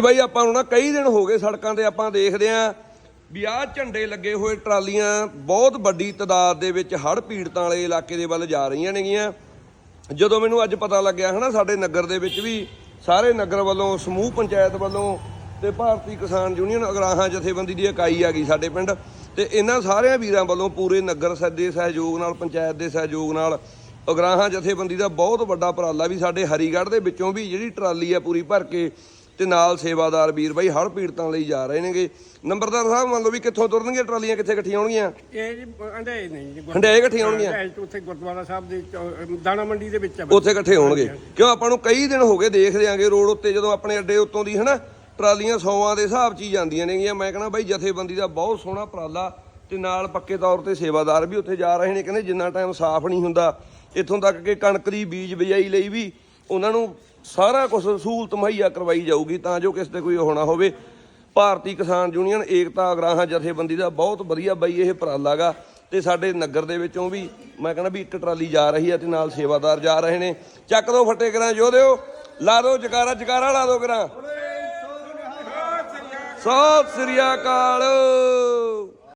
ਬਾਈ ਆਪਾਂ ਨੂੰ ਨਾ ਕਈ ਦਿਨ ਹੋ ਗਏ ਸੜਕਾਂ ਤੇ ਆਪਾਂ ਦੇਖਦੇ ਆਂ ਵੀ ਆਹ ਝੰਡੇ ਲੱਗੇ ਹੋਏ ਟਰਾਲੀਆਂ ਬਹੁਤ ਵੱਡੀ ਤਦਾਦ ਦੇ ਵਿੱਚ ਹੜ੍ਹ ਪੀੜਤਾਂ ਵਾਲੇ ਇਲਾਕੇ ਦੇ ਵੱਲ ਜਾ ਰਹੀਆਂ ਨੇਗੀਆਂ। ਜਦੋਂ ਮੈਨੂੰ ਅੱਜ ਪਤਾ ਲੱਗਿਆ ਹਨਾ ਸਾਡੇ ਨਗਰ ਦੇ ਵਿੱਚ ਵੀ ਸਾਰੇ ਨਗਰ ਵੱਲੋਂ, ਸਮੂਹ ਪੰਚਾਇਤ ਵੱਲੋਂ ਤੇ ਭਾਰਤੀ ਕਿਸਾਨ ਯੂਨੀਅਨ ਅਗਰਾਹਾਂ ਜਥੇਬੰਦੀ ਦੀ ਇਕਾਈ ਆ ਗਈ ਸਾਡੇ ਪਿੰਡ ਤੇ ਇਹਨਾਂ ਸਾਰਿਆਂ ਵੀਰਾਂ ਵੱਲੋਂ ਪੂਰੇ ਨਗਰ ਸ- ਦੇ ਸਹਿਯੋਗ ਨਾਲ, ਪੰਚਾਇਤ ਦੇ ਸਹਿਯੋਗ ਨਾਲ ਅਗਰਾਹਾਂ ਜਥੇਬੰਦੀ ਦਾ ਬਹੁਤ ਵੱਡਾ ਉਪਰਾਲਾ ਵੀ ਸਾਡੇ ਹਰੀਗੜ੍ਹ ਦੇ ਵਿੱਚੋਂ ਵੀ ਜਿਹੜੀ ਟਰਾਲੀ ਆ ਪੂਰੀ ਭਰ ਕੇ ਤੇ ਨਾਲ ਸੇਵਾਦਾਰ ਵੀਰ ਬਾਈ ਹੜ੍ਹ ਪੀੜਤਾਂ ਲਈ ਜਾ ਰਹੇ ਨੇਗੇ। ਨੰਬਰਦਾਰ ਸਾਹਿਬ ਮੰਨ ਲਓ ਵੀ ਕਿੱਥੋਂ ਤੁਰਨਗੀਆਂ ਟਰਾਲੀਆਂ ਕਿੱਥੇ ਇਕੱਠੀਆਂ ਹੋਣਗੀਆਂ? ਇਹ ਜੀ ਅੰਡੇ ਨਹੀਂ ਜੀ ਇਕੱਠੀਆਂ ਹੋਣਗੀਆਂ? ਉੱਥੇ ਗੁਰਦੁਆਰਾ ਸਾਹਿਬ ਦੇ ਚੌ- ਦਾਣਾ ਮੰਡੀ ਦੇ ਵਿੱਚ ਆ ਉੱਥੇ ਇਕੱਠੇ ਹੋਣਗੇ। ਕਿਉਂ ਆਪਾਂ ਨੂੰ ਕਈ ਦਿਨ ਹੋ ਗਏ ਦੇਖਦੇ ਆਂਗੇ ਰੋਡ ਉੱਤੇ ਜਦੋਂ ਆਪਣੇ ਅੱਡੇ ਉੱਤੋਂ ਦੀ ਹਨਾ ਟਰਾਲੀਆਂ ਸੌਆਂ ਦੇ ਹਿਸਾਬ 'ਚ ਹੀ ਜਾਂਦੀਆਂ ਨੇਗੀਆਂ। ਮੈਂ ਕਹਿੰਦਾ ਬਾਈ ਜਥੇਬੰਦੀ ਦਾ ਬਹੁਤ ਸੋਹਣਾ ਉਪਰਾਲਾ ਤੇ ਨਾਲ ਪੱਕੇ ਤੌਰ ਤੇ ਸੇਵਾਦਾਰ ਵੀ ਉੱਥੇ ਜਾ ਰਹੇ ਨੇ। ਕਹਿੰਦੇ ਜਿੰਨਾ ਟਾਈਮ ਸਾਫ਼ ਨਹੀਂ ਹੁੰਦਾ ਇੱਥੋਂ ਤੱਕ ਕਿ ਕਣਕ ਦੀ ਬੀਜ ਬਿਜਾਈ ਲਈ ਵੀ ਉਹਨਾਂ ਨੂੰ ਸਾਰਾ ਕੁਝ ਸਹੂਲਤ ਮੁਹੱਈਆ ਕਰਵਾਈ ਜਾਊਗੀ ਤਾਂ ਜੋ ਕਿਸੇ ਤੇ ਕੋਈ ਨਾ ਹੋਵੇ। ਭਾਰਤੀ ਕਿਸਾਨ ਯੂਨੀਅਨ ਏਕਤਾ ਅਗਰਾਹਾਂ ਜਥੇਬੰਦੀ ਦਾ ਬਹੁਤ ਵਧੀਆ ਬਾਈ ਇਹ ਉਪਰਾਲਾ ਗਾ ਤੇ ਸਾਡੇ ਨਗਰ ਦੇ ਵਿੱਚੋਂ ਵੀ ਮੈਂ ਕਹਿੰਦਾ ਵੀ ਇੱਕ ਟਰਾਲੀ ਜਾ ਰਹੀ ਹੈ ਤੇ ਨਾਲ ਸੇਵਾਦਾਰ ਜਾ ਰਹੇ ਨੇ। ਚੱਕ ਦੋ ਫੱਟੇ ਕਰਾਂ ਜੋਧਿਓ ਲਾ ਦੋ ਜਕਾਰਾ ਜਕਾਰਾ ਲਾ ਦੋ ਕਰਾਂ। ਸਤਿ ਸ੍ਰੀ ਅਕਾਲ।